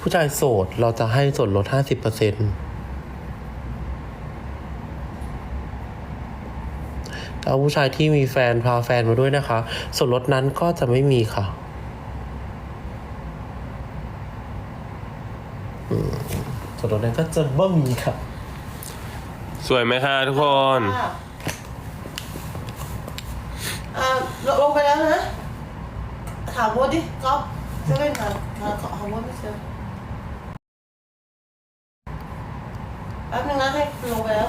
ผู้ชายโสดเราจะให้ส่วนลดห้าสิบเปอร์เซ็นต์แล้วผู้ชายที่มีแฟนพาแฟนมาด้วยนะคะ ส่วนลดนั้นก็จะไม่มีค่ะอืมส่วนลดนั้นก็จะไม่มีค่ะ สวยไหมคะทุกคนค่ะอ่าลลงไปแล้วนะ ถามโบทดิก๊อฟเซเว่นค่ะถามถามโบทไม่เจอ แป๊บนึงนะให้ลงไปแล้ว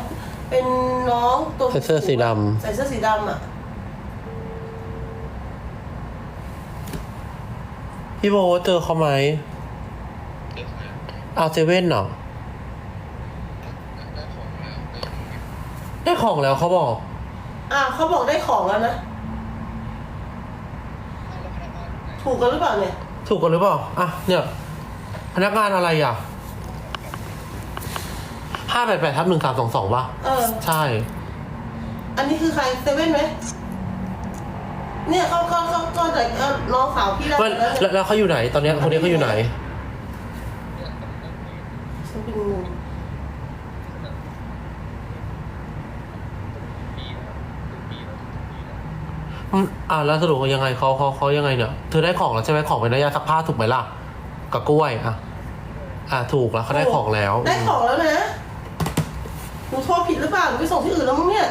เป็นน้องตัวใส่เสื้อสีดำ ใส่เสื้อสีดำอะ พี่โบเจอเขาไหมเอาเซเว่นเหรอได้ของแล้วเขาบอกอ่าเขาบอกได้ของแล้วนะ ถูกกันหรือเปล่าเนี่ย ถูกกันหรือเปล่า อะ เนี่ย พนักงานอะไรอะ ห้าแปดแปดทับหนึ่งสามสองสองป่ะเออ ใช่ อันนี้คือใครเซเว่นไหมเนี่ยเขาเขาเขาก็แต่เอ่อน้องสาวพี่ได้มันแล้วแล้วแล้วเขาอยู่ไหน ตอนเนี้ยคนนี้เขาอยู่ไหน ฉันเป็นงงอืมอ่าแล้วสรุปว่ายังไงเขาเขาเขายังไงเนี่ยเธอได้ของแล้วใช่ไหมของเป็นน้ำยาซักผ้าถูกไหมล่ะกับกล้วยอะอะถูกแล้วเขาได้ของแล้วได้ของแล้วนะ หนูโทรผิดหรือเปล่าหนูไปส่งที่อื่นแล้วมั้งเนี่ย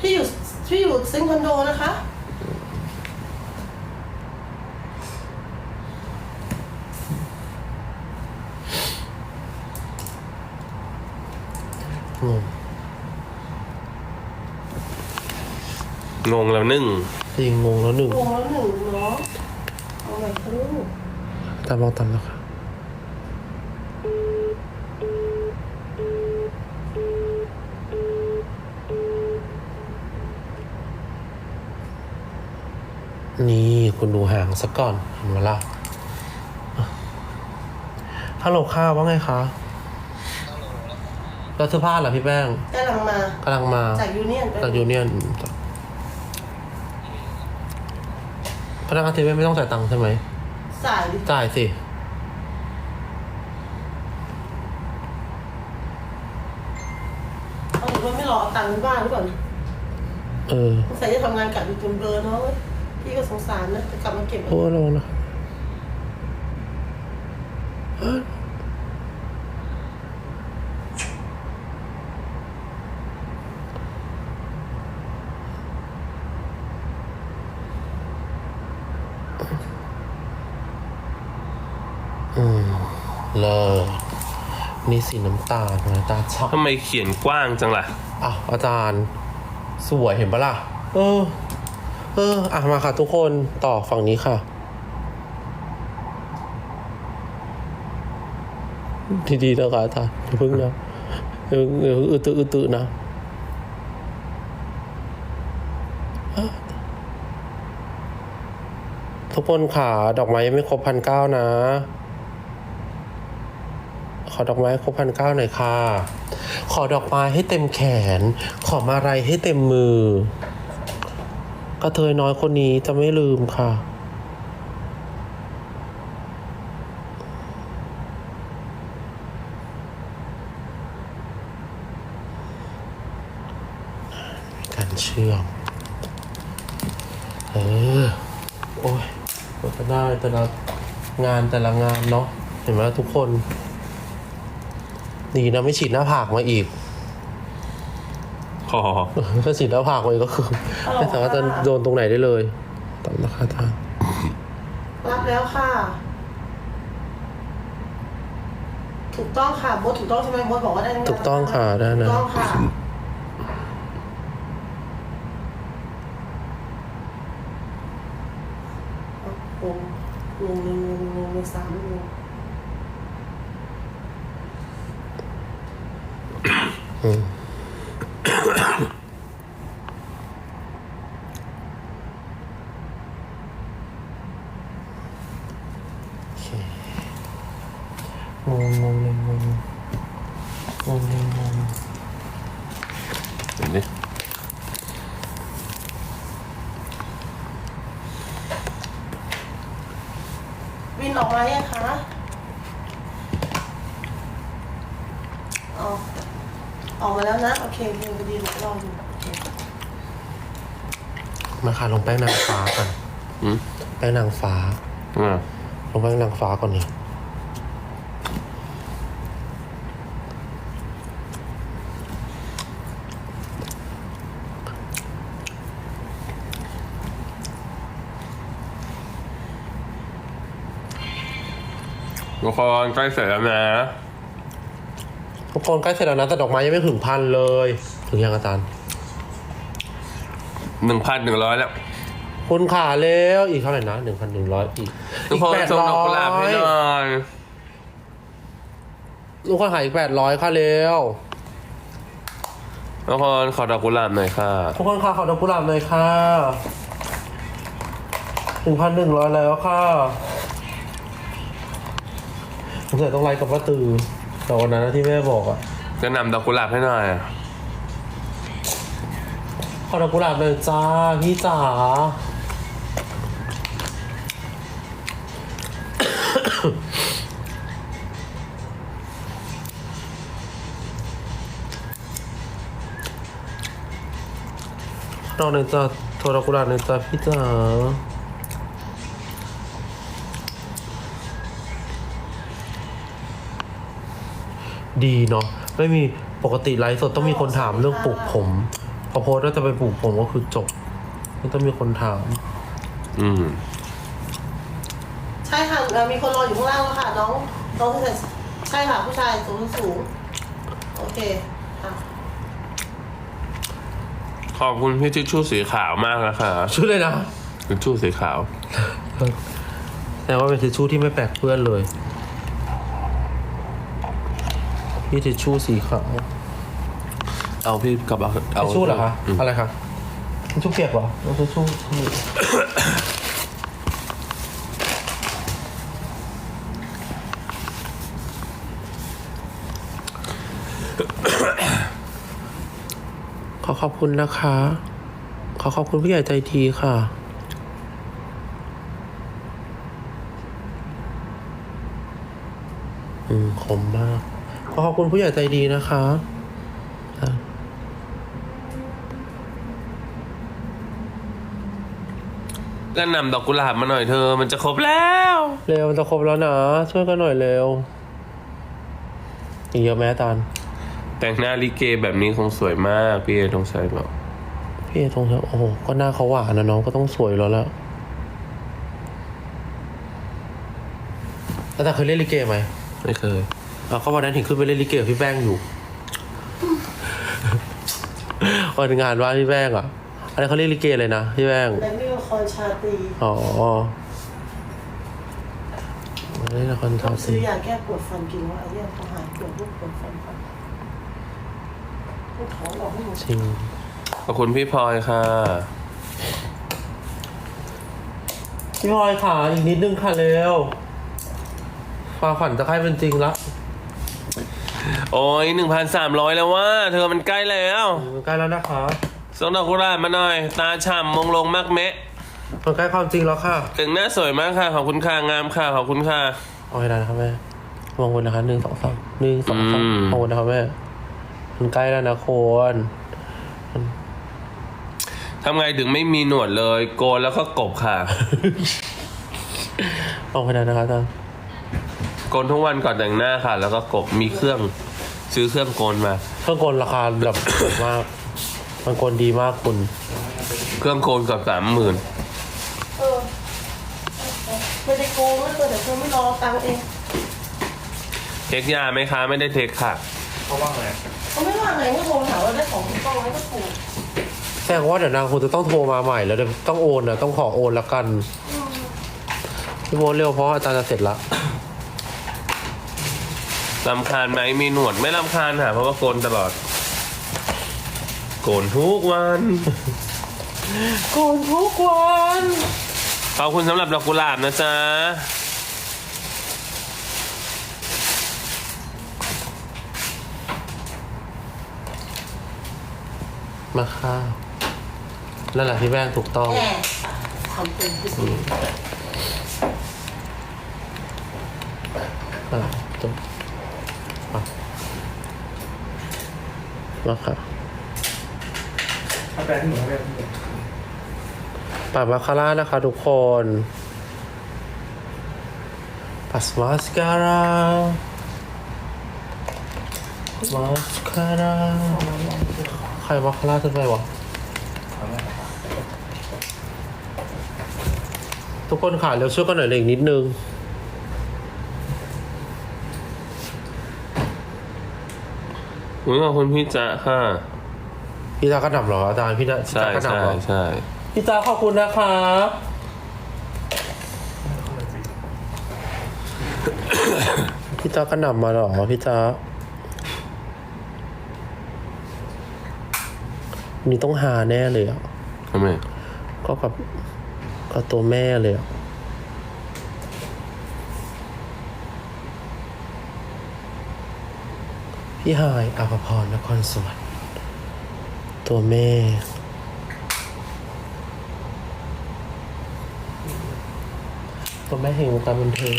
พี่อยู่พี่อยู่เซ็นคอนโดนะคะอืมงงแล้วนึ่งจริงงงแล้วหนึ่งวงแล้วหนึ่งเนาะเอาใหม่ค่ะลูก ตามมองตามแล้วค่ะนี่ คุณดูห่างสักก่อนเห็นไหมล่ะฮัลโหลค่ะว่าไงคะแล้วเสื้อผ้าเหรอพี่แป้งกำลังมากำลังมาจากยูเนียนจากยูเนียนพนักงานเซเว่นไม่ต้องจ่ายตังค์ใช่ไหมสายดิจ่ายสิเอาหนูว่าไม่รอเอาตังค์ที่บ้านหรือเปล่าเออสงสัยจะทำงานกะดึกจนเบลอเนาะเว้ย พี่ก็สงสารนะจะกลับมาเก็บโอ้ระวังนะอืมเลิศนี่สีน้ำตาลนะตาช็อกทำไมเขียนกว้างจังล่ะอะอาจารย์ สวยเห็นปะล่ะ เออ เอออะมาค่ะทุกคนต่อฝั่งนี้ค่ะ ดีๆนะคะอาจารย์อย่าเพึ่งนะเดี๋ยวเออึตึอึตึนะทุกคนค่ะดอกไม้ยังไม่ครบพันเก้านะ ขอดอกไม้ครบพันเก้าหน่อยค่ะ ขอดอกไม้ให้เต็มแขน ขอมาลัยให้เต็มมือ กระเทยน้อยคนนี้จะไม่ลืมค่ะ การเชื่อม เออ โอ้ยกว่าจะได้แต่ละงานแต่ละงานเนาะ เห็นไหมทุกคน ดีนะไม่ฉีดหน้าผากมาอีก อ ถ้าฉีดหน้าผากไปก็คือไม่สามารถจะโดนตรงไหนได้เลยตามราคาทางรับแล้วค่ะ ถูกต้องค่ะโบทถูกต้องใช่ไหมโบทบอกว่าได้ถูกต้องค่ะได้ถูนะกต้องค่ะ งงงงงงงงงสามงงอืมโอเคงงงงเลยงงงงเลยงง เห็นดิ วินออกมายังคะออกออกมาแล้วนะ โอเคโอเคพอดีรออยู่โอเค มาค่ะลงแป้งนางฟ้าก่อน อืม แป้งนางฟ้า อ่า ลงแป้งนางฟ้าก่อนนี่ทุกคนใกล้เสร็จแล้วนะทุกคนใกล้เสร็จแล้วนะแต่ดอกไม้ยังไม่ถึงพันเลย ถึงยังอาจารย์หนึ่งพันหนึ่งร้อยแล้ว คุณขาเร็วอีกเท่าไหร่นะหนึ่งพันหนึ่งร้อยอีกทุกคนแปดส่งร้ดอกกุหลาบให้หน่อยลูกค้าหายอีกแปดร้อยค่ะเร็วทุกคนขอดอกกุหลาบหน่อยค่ะ ทุกคนค่ะขอดอกกุหลาบหน่อยค่ะหนึ่งพันหนึ่งร้อยแล้วค่ะผมเสียต้องไลค์กับป้าตือแต่วันนั้นนะที่แม่บอกอะจะนำดอกกุหลาบให้หน่อยขอดอกกุหลาบหน่อยจ้าพี่จ๋า ดอกหน่ยจ้าโทรกุลาบหน่ยจ้าพี่จ๋าดีเนาะไม่มีปกติไลฟ์สดต้องมีคนถามเรื่องปลูกผม พอโพสต์ว่าจะไปปลูกผมก็คือจบไม่ต้องมีคนถาม อืม ใช่ค่ะเอ่อมีคนรออยู่ข้างล่างแล้วค่ะน้องน้องที่ใส่ใช่ค่ะผู้ชายสูงสูงโอเคอะขอบคุณพี่ทิชชู่สีขาวมากนะคะชื่อเลยนะทิชชู่สีขาว แต่ว่าเป็นทิชชู่ที่ไม่แปลกเปื้อนเลยพี่ทิชชู่สีขาว เอาพี่กับเอาเอาทิชชู่เหรอคะ ม อะไรคะทิชชู่เปียกเหรอเอาทิชชู่ อขอบคุณนะคะ ขอขอบคุณผู้ใหญ่ใจดีค่ะอืมคมมาก ขอขอบคุณผู้ใหญ่ใจดีนะคะอะก็นำดอกกุหลาบมาหน่อยเธอ มันจะครบแล้ว เร็วมันจะครบแล้วนะ ช่วยกันหน่อยเร็วอีกเยอะไหมอาจารย์ แต่งหน้าลิเกแบบนี้คงสวยมาก พี่เอต้องใส่บอกพี่เอทงชัยโอ้โหก็หน้าเขาหวานนะน้องก็ต้องสวยแล้วละอาจารย์เคยเล่นลิเกไหมไม่เคยอะก็วันนั้นถึงขึ้นไปเล่นลิเกกับพี่แป้งอยู่วันงานว่าพี่แป้งอะอันนี้เขาเล่นลิเกเลยนะพี่แป้งและนี่ก็คอนชาตรีอ๋อเล่นละครต้ทาองสีซื้อยาแก้ปวดฟันกินว่าไอ้เนี่ยพอหายปวดลูกปวดฟันฟันลูกท้องออกให้หมด จริงขอบคุณพี่พลอยค่ะ พี่พลอยค่ะอีกนิดนึงค่ะเร็วความฝันจะใกล้เป็นจริงละโอ้ยหนึ่งพันสามร้อยแล้วว่า เธอมันใกล้แล้วมันใกล้แล้วนะคะส่งดอกกุหลาบมาหน่อย ตาฉ่ำมงลงมากเมะมันใกล้ความจริงแล้วค่ะแต่งหน้าสวยมากค่ะ ขอบคุณค่ะ งามค่ะ ขอบคุณค่ะเอาให้ได้นะครับแม่มองบนนะคะหนึ่งสองสามหนึ่งสองสามอืมมองบนนะครับแม่ มันใกล้แล้วนะโคนทำไงถึงไม่มีหนวดเลย โกนแล้วก็กบค่ะมองให้ได้นะคะอาจารย์โกนทุกวันก่อนแต่งหน้าค่ะ แล้วก็กบมีเครื่องซื้อเครื่องโกนมา เครื่องกลราคาแบบมาก มันกลดีมากคุณ เครื่องโกนเกับสามหมื่นเออไม่ได้โกงไม่เปิดแต่เธอไม่รอตังค์เอง เทคยาไหมคะ ไม่ได้เทคค่ะ เขาไม่ว่าไงไม่โทรถามว่าได้ของถูกต้องไหมก็ถูกแสดงว่าเดี๋ยวนางคงจะต้องโทรมาใหม่แล้วเดี๋ยวต้องโอนอะต้องขอโอนละกันพี่โมดเร็วเพราะอาจารย์จะเสร็จละลำคาญไหมมีหนวดไม่ลำคาญค่ะเพราะว่าโกนตลอด โกนทุกวัน โกนทุกวัน ขอบคุณสำหรับดอกกุหลาบนะจ๊ะ มาค่ะนั่นแหละพี่แป้งถูกต้องแหมทำเป็นพิเศษอะจบอะมาค่ะเอาแปลที่หนูเอาแปลที่หนูปัดมาคาร่านะคะทุกคนปัสมาสการามาสการา ใครมาคาร่าขึ้นไปวะเอาแม่ทุกคนค่ะเร็วช่วยกันหน่อยเลยอีกนิดนึง อุ้ยขอบคุณพี่จ๊ะค่ะ พี่ตากระหน่ำเหรออาจารย์พี่ตาพี่ใช่ตากระหใช่น่ำเหรอใช่พี่ตาขอบคุณนะครับพี่ตากระหน่ำมาเหรอพี่ตา นี่ต้องหาแน่เลยอะทำไมก็กับกับตัวแม่เลยอะพี่หายอภพรนครสวรรค์ตัวแม่ตัวแม่แห่งวงการบันเทิง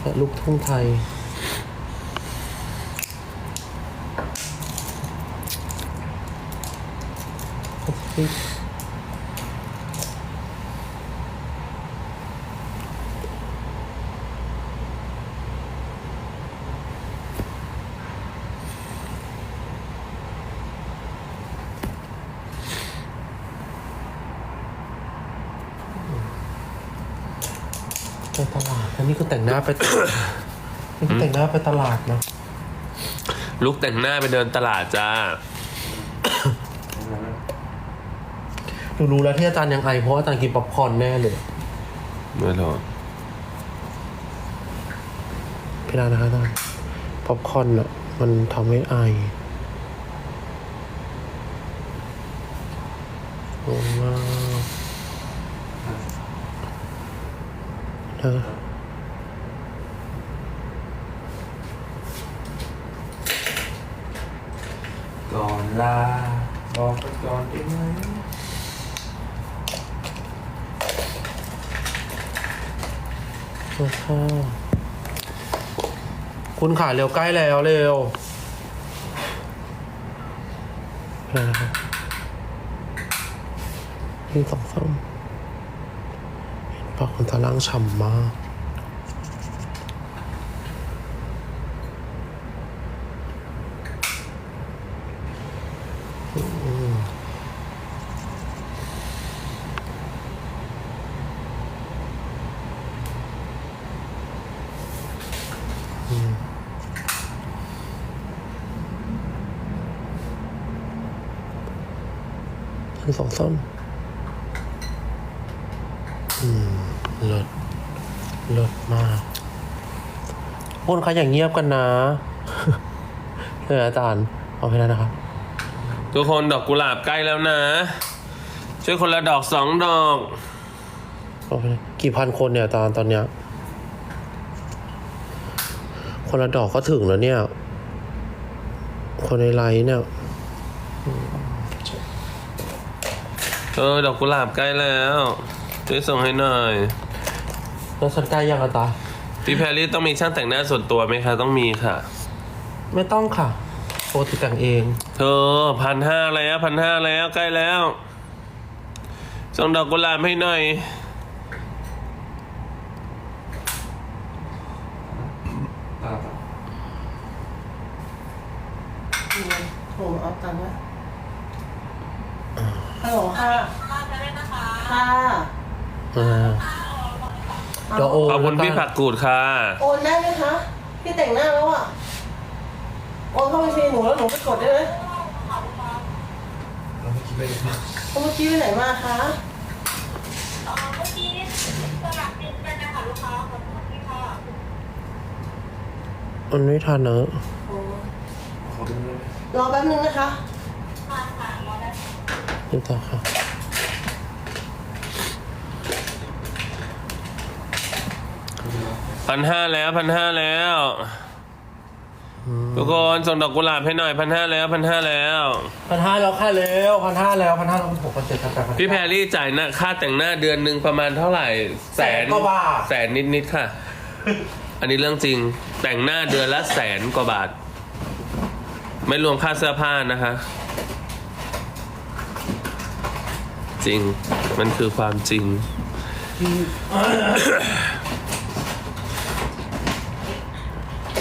และลูกทุ่งไทย ไปตลาดอันนี้คือแต่งหน้าไปนี่คือแต่งหน้าไปตลาดนะ ลุกแต่งหน้าไปเดินตลาดจ้า หนูรู้แล้วที่อาจารย์ยังไอเพราะอาจารย์กินป๊อปคอร์นแน่เลยไม่หรอกพี่นานะคะอาจารย์ป๊อปคอร์นอะมันทำให้ไอโอ้มากเธอก่อนลาบอกไปก่อนได้ไหม คุณขาเร็วใกล้แล้วเร็วพี่นานะคะนี่สองสามเห็นปากคนตาล่างฉ่ำมาก ทั้งสองส้นอืมเลิศเลิศมากคนใครอย่างเงียบกันนะเลยอาจารย์เอาไปแล้วนะครับ ทุกคนดอกกุหลาบใกล้แล้วนะ ช่วยคนละดอกสองดอกเอาไปเลยกี่พันคนเนี่ยอาจารย์ตอนเนี้ย คนละดอกก็ถึงแล้วเนี่ย คนในไลน์เนี่ย เออดอกกุหลาบใกล้แล้วช่วยส่งให้หน่อยแล้วฉันใกล้ยังอาจารย์พี่แพรรี่ต้องมีช่างแต่งหน้าส่วนตัวไหมคะ ต้องมีค่ะ ไม่ต้องค่ะปกติแต่งเอง เธอพันห้าแล้วพันห้าแล้วใกล้แล้ว ส่งดอกกุหลาบให้หน่อยตาตาโทรเอาตังค์ไว้ฮัลโหล ค่ะค่ะอ่าเดี๋ยวโอนขอบคุณแล้วกันพี่ผักกูดค่ะ โอนได้ไหมคะพี่แต่งหน้าแล้วอะโอนเข้าบัญชีหนูแล้วหนูไปกดได้ไหมเราไม่คิดเลยนะเขาเมื่อกี้ไปไหนมาคะเอ่อเมื่อกี้สลับดินกันนะคะลูกค้าขอโทษทีค่ะมันไม่ทันเนอะโอ้ขอดูเลยรอแป๊บนึงนะคะค่ะค่ะรอได้ นี่ต่อค่ะพันห้าแล้วพันห้าแล้วทุกคนส่งดอกกุหลาบให้หน่อยพันห้าแล้วพันห้าแล้วพันห้าแล้วค่ะเร็วพันห้าแล้วพันห้าแล้วพันหกพันเจ็ดพันแปดพันพี่แพรรี่จ่ายหน้าค่าแต่งหน้าเดือนหนึ่งประมาณเท่าไหร่ แสนกว่าบาทแสนนิดๆค่ะ อันนี้เรื่องจริงแต่งหน้าเดือนละแสนกว่าบาท ไม่รวมค่าเสื้อผ้านะคะ จริง มันคือความจริง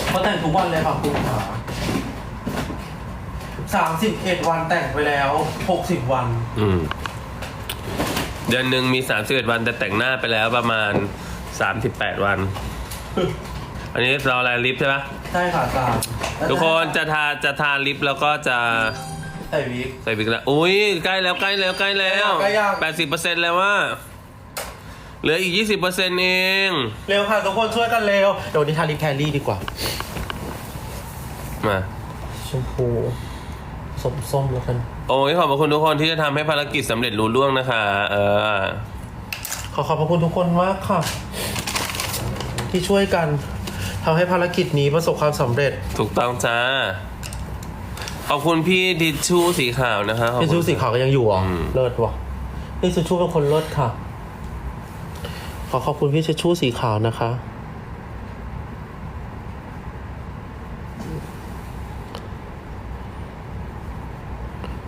เขาแต่งทุกวันเลยค่ะคุณขาสามสิบเอ็ดวันแต่งไปแล้วหกสิบวัน อืม เดือนหนึ่งมีสามสิบเอ็ดวันแต่แต่งหน้าไปแล้วประมาณสามสิบแปดวัน อันนี้เราอะไรลิปใช่ปะ ใช่ค่ะอาจารย์ทุกคนจะทาจะทาลิปแล้วก็จะ ใส่วิก ใส่บิ๊กแล้วอุ้ยใกล้แล้วใกล้แล้วใกล้แล้วใกล้ยัง แปดสิบเปอร์เซ็นต์แล้วว่าเหลืออีกยี่สิบเปอร์เซ็นต์เองเร็วค่ะทุกคนช่วยกันเร็ว เดี๋ยววันนี้ทาลิปแคลรี่ดีกว่า มา ชมพูส้มๆแล้วกัน โอ้ยขอบพระคุณทุกคนที่จะทำให้ภารกิจสำเร็จรุ่ล่วงนะคะ เออ ขอขอบพระคุณทุกคนมากค่ะ ที่ช่วยกันทำให้ภารกิจนี้ประสบความสำเร็จ ถูกต้องจ้า ขอบคุณพี่ดิชชูสีขาวนะคะขอบพี่คุณชูสีขาวก็ยังอยู่อะอืมเลิศว่ะพี่ชูชูเป็นคนเลิศค่ะ ขอขอบคุณพี่ชูชูสีขาวนะคะ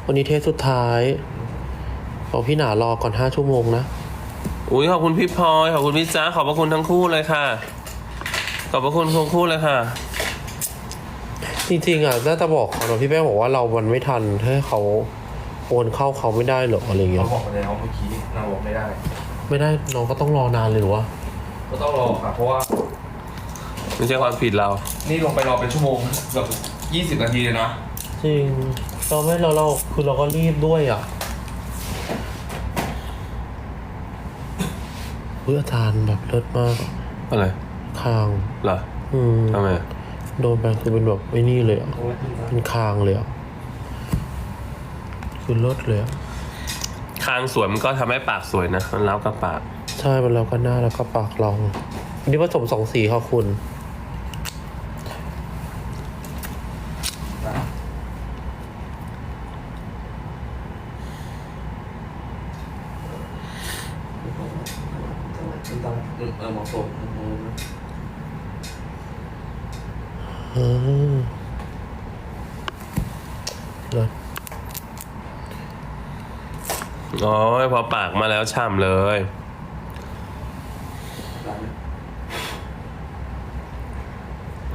วันนี้เทสสุดท้ายบอกพี่หนารอก่อนห้าชั่วโมงนะ อุ้ยขอบคุณพี่พลอยขอบคุณพี่จ้าขอบพระคุณทั้งคู่เลยค่ะ ขอบพระคุณทั้งคู่เลยค่ะ จริงๆอะน่าจะบอกเขานะพี่แป้งบอกว่าเรามันไม่ทันให้เขาโอนเข้าเขาไม่ได้เหรออะไรเงี้เรายบอกไปแล้วเมื่อกี้เราบอกไม่ได้ ไม่ได้น้องก็ต้องรอนานเลยเหรือวะก็ต้องรอค่ะเพราะว่าไม่ใช่ความผิดเรา นี่ลงไปรอเป็นชั่วโมงเกือบยี่สิบนาทีเลยนะจริงเราไม่เราเราคือเราก็รีบด้วยอะเพื่ออาจารย์แบบเลิศมากอะไรคางเหรออืมทำไม โดนไปคือเป็นแบบไอ้นี่เลยอะเป็นคางเลยอะคือเลิศเลยอะคางสวยมันก็ทำให้ปากสวยนะ มันเล้ากับปาก ใช่มันแล้วก็หน้าแล้วก็ปากเราอันนี้ผสมสองสีค่ะคุณเออเหมาะสมอืมเลิศ โอ้ยพอปากมาแล้วฉ่ำเลย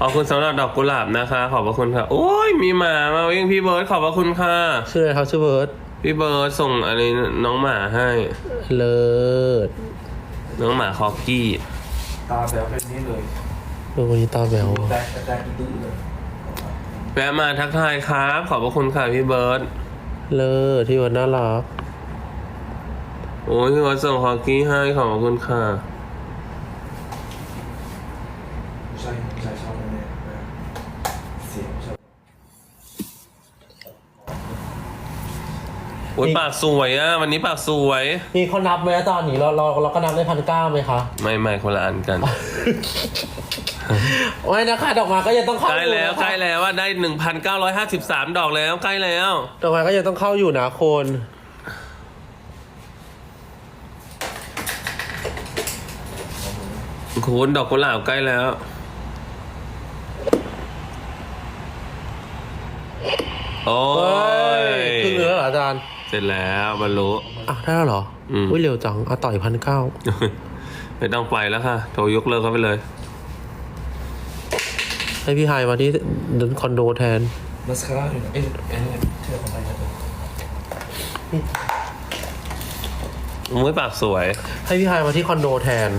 ขอบคุณสำหรับดอกกุหลาบนะคะ ขอบพระคุณค่ะ โอ้ย มีหมามาวิ่งพี่เบิร์ดขอบพระคุณค่ะ ชื่ออะไรครับชื่อเบิร์ดพี่เบิร์ดส่งอะไรน้องหมาให้ เลิศ น้องหมาคอกกี้ ตาแบบเป็นนี้เลย เออวันนี้ตาแบวแดกแดกดื้อเลยแวะมาทักทายครับ ขอบพระคุณค่ะพี่เบิร์ดเลิศที่วันน่ารักโอ้ยพี่เบิร์ดส่งคอกกี้ให้ขอบพระคุณค่ะ ผู้ชายผู้ชายชอบแน่ๆเสียงชอบโอ้ยปากสวยอะ วันนี้ปากสวยนี่เขานับไหมอาจารย์นี่เราเราเราก็นับได้พันเก้าไหมคะ ไม่ไม่คนละอันกัน ไม่นะคะดอกไม้ก็ยังต้องเข้าใกล้อยู่แล้วนะคะใกล้แล้วว่าได้หนึ่งพันเก้าร้อยห้าสิบสามดอกแล้วใกล้แล้ว ดอกไม้ก็ยังต้องเข้าอยู่นะคนคุณดอกกุหลาบใกล้แล้ว โอ้เฮ้ยยครึ่งเนื้อเหรออาจารย์เสร็จแล้วบรรลุ อะได้แล้วเหรออืม อุ้ยเร็วจังอะต่อยพันเก้า ไม่ต้องไปแล้วค่ะ โทรยกเลิกเขาไปเลย ให้พี่ไฮมาที่คอนโดแทน มาสคาร่าอยู่ไหนเอ้ยเอ้ยเธอของใครนะมุ้ยปากสวย ให้พี่ไฮมาที่คอนโดแทน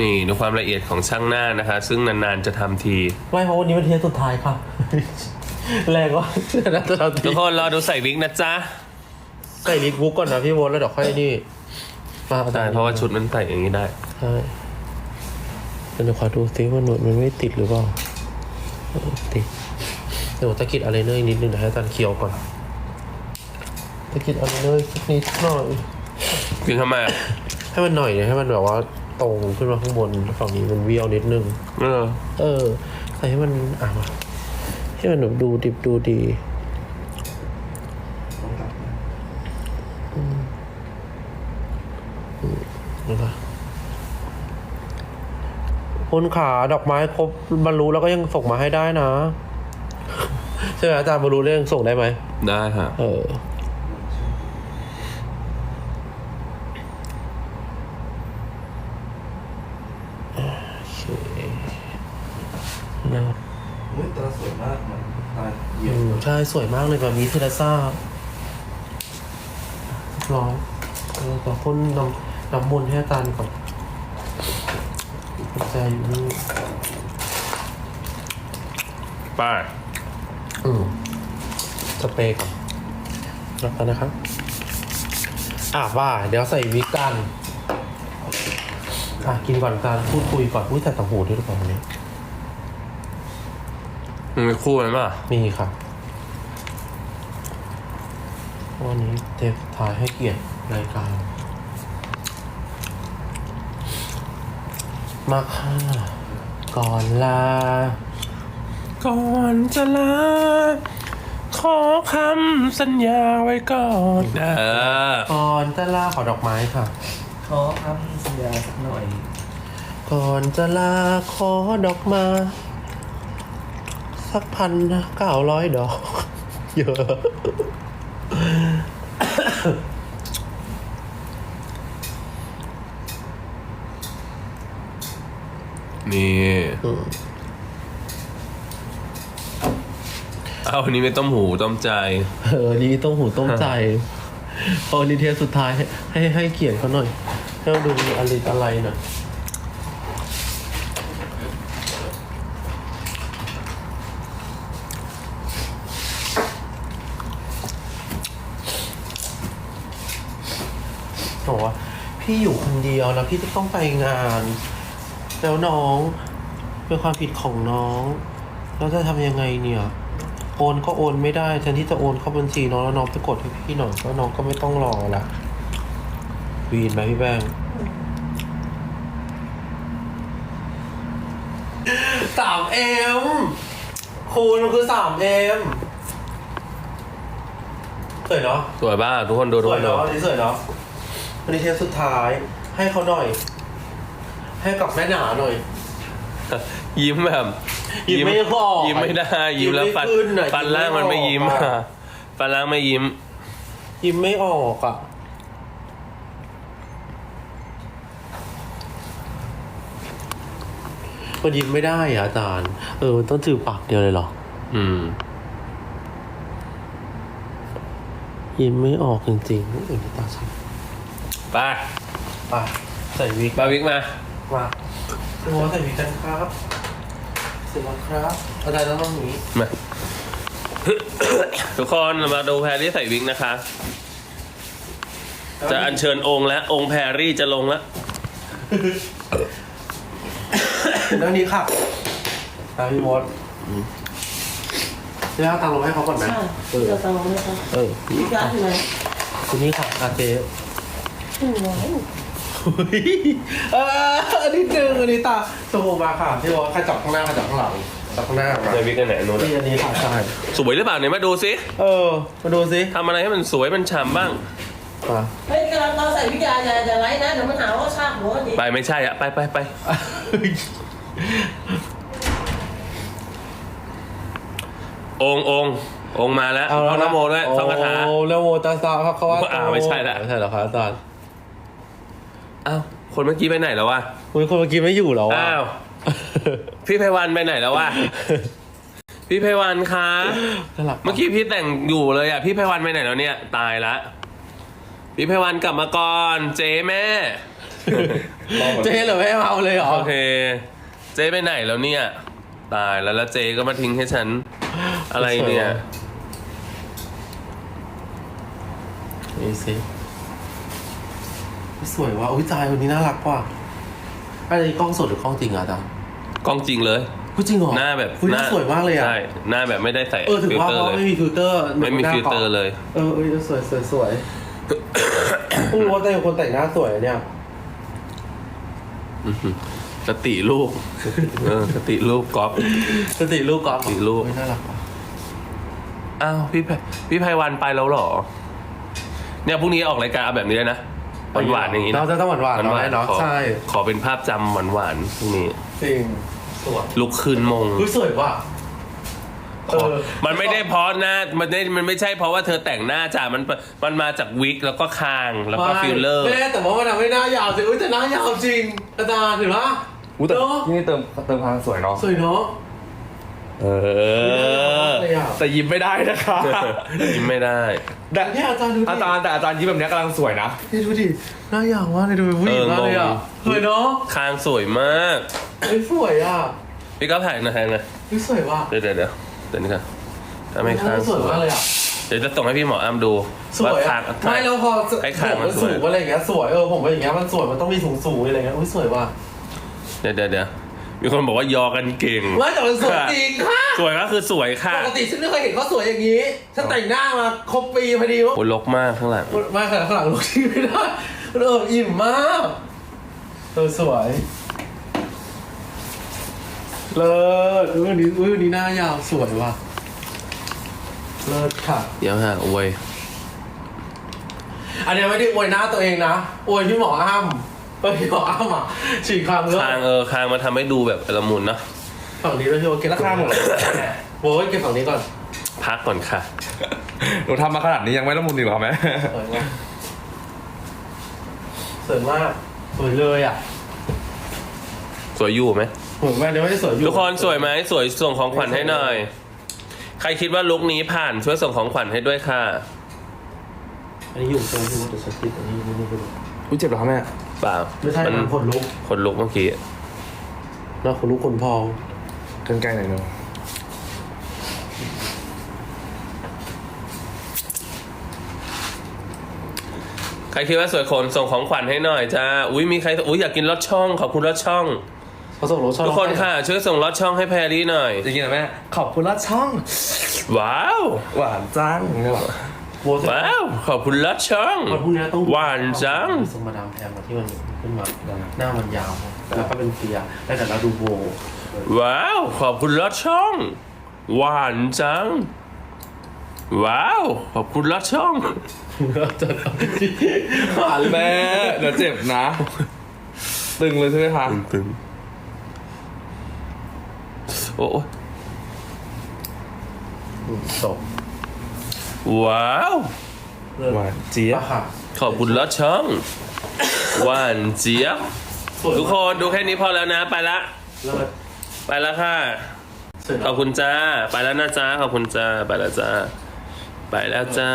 นี่ดูความละเอียดของช่างหน้านะคะ ซึ่งนานๆจะทำที ไม่เพราะวันนี้เป็นเทสสุดท้ายค่ะ แรงว่าน่าจะทำทุทีกคนรอดูใส่วิกนะจ๊ะ ใส่ลิทบุ๊กก่อนนะพี่โวลแล้วเดี๋ยวค่อยนี่มาอาจาได้รย์เพราะว่าชุดมันใส่อย่างนี้ได้ ใช่เดี๋ยวขอดูซิว่าหนวดมันไม่ติดหรือเปล่าเออติด เดี๋ยวตะกิดอะไรเนอร์อีกนิดนึงเดี๋ยวให้อาจารย์เคี้ยวก่อนตะกิดอะไรเนอร์สักนิดหน่อยคือทำไมอะให้มันหน่อยเนี่ยให้มันแบบว่าตรงขึ้นมาข้างบนฝั่งนี้มันเบี้ยวนิดนึง เออ เออใส่ให้มันอะมาให้มันแบบดูดิบดูดีนี่ปะ คุณขาดอกไม้ครบบรรลุแล้วก็ยังส่งมาให้ได้นะ ใช่ไหมอาจารย์บรรลุเรื่องส่งได้ไหม ได้ฮะเออโอเคนะเฮ้ยตาสวยมากเหมือนตาเยี่อืยมมใช่สวยมากเลยแบบนี้เทเลซ่าร้อยเออขอพ่นน้ำน้ำมนต์ให้อาจารย์ก่อน กุญแจอยู่นี่ไป้าอืมสเปรย์ก่อนรับกันนะครับ อะว่า เดี๋ยวใส่วิกกัน อะ กินก่อนการพูดคุยก่อนพูดแต่ต่างหูด้วยหรือเปล่าวันนี้มันมีคู่ไหมป่ะมีครับวันนี้เทปถ่ายให้เกียรติรายการ มาค่ะ ก่อนลา ก่อนจะลา ขอคำสัญญาไว้ก่อน เออ ก่อนจะลาขอดอกไม้ค่ะ ขอคำสัญญาสักหน่อย ก่อนจะลาขอดอกไมาสักพันเก้าร้อยดอก เยอะ นี่อืมเอาอันนี้ไม่ต้มหูต้มใจ เออนี่ต้องหูต้องใจพอนิเทศสุดท้ายให้ให้ให้เกียรติเขาหน่อยให้เราดูมีอะไรอะไรหน่อยบอกว่าพี่อยู่คนเดียวแล้วพี่จะต้องไปงาน แล้วน้องเป็นความผิดของน้อง แล้วจะทำยังไงเนี่ย โอนก็โอนไม่ได้แทนที่จะโอนเข้าบัญชีน้องแล้วน้องไปกดให้พี่หน่อยก็น้องก็ไม่ต้องรอละวีนไหมพี่แบงค์สามเอ็มคูณมันคือสามเอ็มสวยเนาะสวยบ้าทุกคนดูสทุกวคยนดูเนาะอันนี้สวยเนาะอันนี้เทปสุดท้ายให้เขาหน่อย ให้กับแม่หนาหน่อย ยิ้มแบบยิ้มไม่ออกยิ้มไม่ได้ ยิ้มแล้วฟันยิ้มไม่ขึ้นอะฟันล่างมันไม่ยิ้มยิ้มไม่ออกอะอะฟันล่างไม่ยิ้ม ยิ้มไม่ออกอะมันยิ้มไม่ได้อะอาจารย์ เออมันต้องถือปากเดียวเลยเหรอ อืม ยิ้มไม่ออกจริงๆเออนี่ตาใช่ไปไปใส่วิกบาวิกมา มาคุณหมอใส่วิกกันครับเสร็จแล้วครับอาจารย์ต้องต้องอย่างนี้มา ทุกคนมาดูแพรรี่ใส่วิกนะคะ จะอัญเชิญองค์แล้วองค์แพรรี่จะลงแล้วแล้วนี้ค่ะตามพี่มดจะเอาตังค์ลงให้เขาก่อนไหมใช่เออจะตังค์ไหมคะเออพี่การที่ไหนคุณนี่ค่ะอาเจอืมไว้เอออันนี้หนึ่งอันนี้ตาสมูมาค่ะที่บอกว่าใครจับข้างหน้าใครจับข้างหลังจับข้างหน้ามาใส่วิกกันไหนนู้นนี่อันนี้ค่ะใช่สวยหรือเปล่าเนี่ยมาดูสิเออ มาดูสิทำอะไรให้มันสวยมันฉ่ำบ้าง มาเฮ้ยกำลังเราใส่วิจารณ์อย่าอย่าไลฟ์นะเดี๋ยวมันหาว่าชาหัวดิไปไม่ใช่อะไปไปไปองค์องค์องค์มาแล้วเอาท่แล้องวนโมด้วยท่องคาถา โอ้แล้วโมตัสสะพระคะวะโตอ่าไม่ใช่ละ ไม่ใช่เหรอคะอาจารย์ อ้าวคนเมื่อกี้ไปไหนแล้ววะคุณคนเมื่อกี้ไม่อยู่เหรอวะอ้าว พี่ไพวันไปไหนแล้ววะพี่ไพวันคะน่ารักเมื่อกี้พี่แต่งอยู่เลยอะพี่ไพวันไปไหนแล้วเนี่ย ตายละพี่ไพวันกลับมาก่อนเจ๊แม่ เจ๊เหรอไม่เอาเลยเหรอโอเค เจ๊ไปไหนแล้วเนี่ย ตายแล้วแล้วเจ๊ก็มาทิ้งให้ฉัน อะไรเนี่ย นี่สิ สวยว่ะอุ้ยจายวันนี้น่ารักว่ะอันนี้กล้องสดหรือกล้องจริงอะอาจารย์กล้องจริงเลยพูดจริงเหรอหน้าแบบอุ๊ยหน้าสวยมากเลยอะใช่หน้าแบบไม่ได้ใส่เออถึงฟิลว่าเตอเพร์ราะเลยไม่มีฟิลเตอร์ไม่มีหน้าฟิลเตอร์เลย เออเออสวยสวยสวยคุณรู้ว่าแต่งคนแต่งหน้าสวยอะเนี่ยอื้อหือสติลูกเออสติลูกก๊อฟสติลูกกอล์ฟสติลูกเฮ้ยน่ารักว่ะอ้าวพี่ไพพี่ไพวันไปแล้วเหรอ เนี่ยพรุ่งนี้ออกรายการเอาแบบนี้เลยนะอ หวานหวานๆอย่างนี้เรานะจะต้องหวานหวานๆหน่อยเนาะขอใช่ขอเป็นภาพจำหวานหวานๆพรุ่งนี้จริงสวยลุกคืนมงอุ้ยสวยว่ะเออมันไม่ได้เพราะหน้ามันไม่มันไม่ใช่เพราะว่าเธอแต่งหน้าจ้ามันมันมาจากวิกแล้วก็คางแล้วก็ไม่ฟิลเลอร์แม่แต่ว่ามันทำให้หน้ายาวสิอุ้ยแต่หน้ายาวจริงอาจารย์เห็นปะอู้แต่เนาะที่นี่เติมเติมพลังสวยเนาะสวยเนาะ เออเลยอะแต่ยิ้มไม่ได้นะคะยิ้มไม่ได้แต่เนี่ยอาจารย์ดูดิอาจารย์แต่อาจารย์ยิ้มแบบเนี้ยกำลังสวยนะนี่ดูดิหน้ายาวมากเลยดูเป็นผู้หญิงมากเลยอะเอองงสวยเนาะคางสวยมากเฮ้ยสวยอะพี่ก็ถ่ายหนะถ่ายหนะเฮ้ยสวยว่ะเดี๋ยวเดี๋ยวเดี๋ยวเดี๋ยวนี้ค่ะทำให้คางสวยมากเลยอะเดี๋ยวจะส่งให้พี่หมออ้ำดูสวยคาอะงไม่แล้วพอให้คางผมมันมันสสูวยงอะไรอย่างเงี้ยสวยเออผมว่าอย่างเงี้ยมันสวยมันต้องมีสูงสูงๆอะไรเงี้ยอุ้ยสวยว่ะเดี๋ยวเดี๋ยวเดี๋ยว มีคนบอกว่ายอกันเก่งไม่แต่มันสวยจริงค่ะสวยก็คือสวยค่ะปกติฉันไม่เคยเห็นเขาสวยอย่างนี้ฉันแต่งหน้ามาครบปีพอดีว่าโอ้ลกมากข้างหลังไม่ขนาดข้างหลังลูกที่ไม่ได้เอออิ่มมากเออสวยเลิศอุ้ยวันนี้อุ้ยวันนี้หน้ายาวสวยว่ะเลิศค่ะ เดี๋ยวฮะอวย อันเนี้ยไม่ได้อวยหน้าตัวเองนะอวยพี่หมออ้ำ เออพี่หมออ้ำอะฉีกคางเลิศคางเออคางมาทำให้ดูแบบละมุนเนอะฝั่งนี้แล้วพี่โอเก็บแล้วข้างหมดเลยโอ้ยเก็บฝั่งนี้ก่อนพักก่อนค่ะหนูทำมาขนาดนี้ยังไม่ละมุนอีกเหรอแม่สวยมากสวยมากสวยเลยอะสวยอยู่ไหมเหมือนแม่เดี๋ยวไม่ได้สวยอยู่ทุกคนสวยไหมสวยส่งของขวัญให้หน่อย ใครคิดว่าลุคนี้ผ่านช่วยส่งของขวัญให้ด้วยค่ะ อันนี้อยู่ตรงที่ว่าจะสติดอันนี้ไม่รู้อุ้ยเจ็บเหรอคะแม่ เปล่าไม่ใช่มันมันขนลุกคนลุกเมื่อกี้นะขนลุกขนพองเกินไกลหน่อยนึงใครคิดว่าสวยคนส่งของขวัญให้หน่อยจ้าอุ้ยมีใครอุ้ยอยากกินลอดช่องขอบคุณลอดช่อง เขาส่งรถช่องทุกคนค่ะ ช่วยส่งลอดช่องให้แพรรี่หน่อย จริงๆนะแม่ขอบคุณลอดช่อง ว้าว หวานจัง เนี่ยหรอโบสว้าว ขอบคุณลอดช่อง วันพรุ่งนี้ต้องหวานจังส่งมาดามแพมมาที่มันขึ้นมาหน้ามันยาว แล้วก็เป็นเฟียร์แล้วแต่เราดูโบว้าว ขอบคุณลอดช่อง หวานจัง ว้าว ขอบคุณลอดช่องจะทำที่หวานเลยแม่เดี๋ยวเจ็บนะ ตึงเลยใช่ไหมคะตึงโอ้ยจบ ว้าวเลิศหวานเจี๊ยบปะค่ะขอบคุณลอดช่องหวานเจี๊ยบสวยทุกคนดูแค่นี้พอแล้วนะ ไปละ เลิศไปแล้วค่ะ สวยขอบคุณจ้า ไปแล้วนะจ้า ขอบคุณจ้า ไปแล้วจ้า ไปแล้วจ้า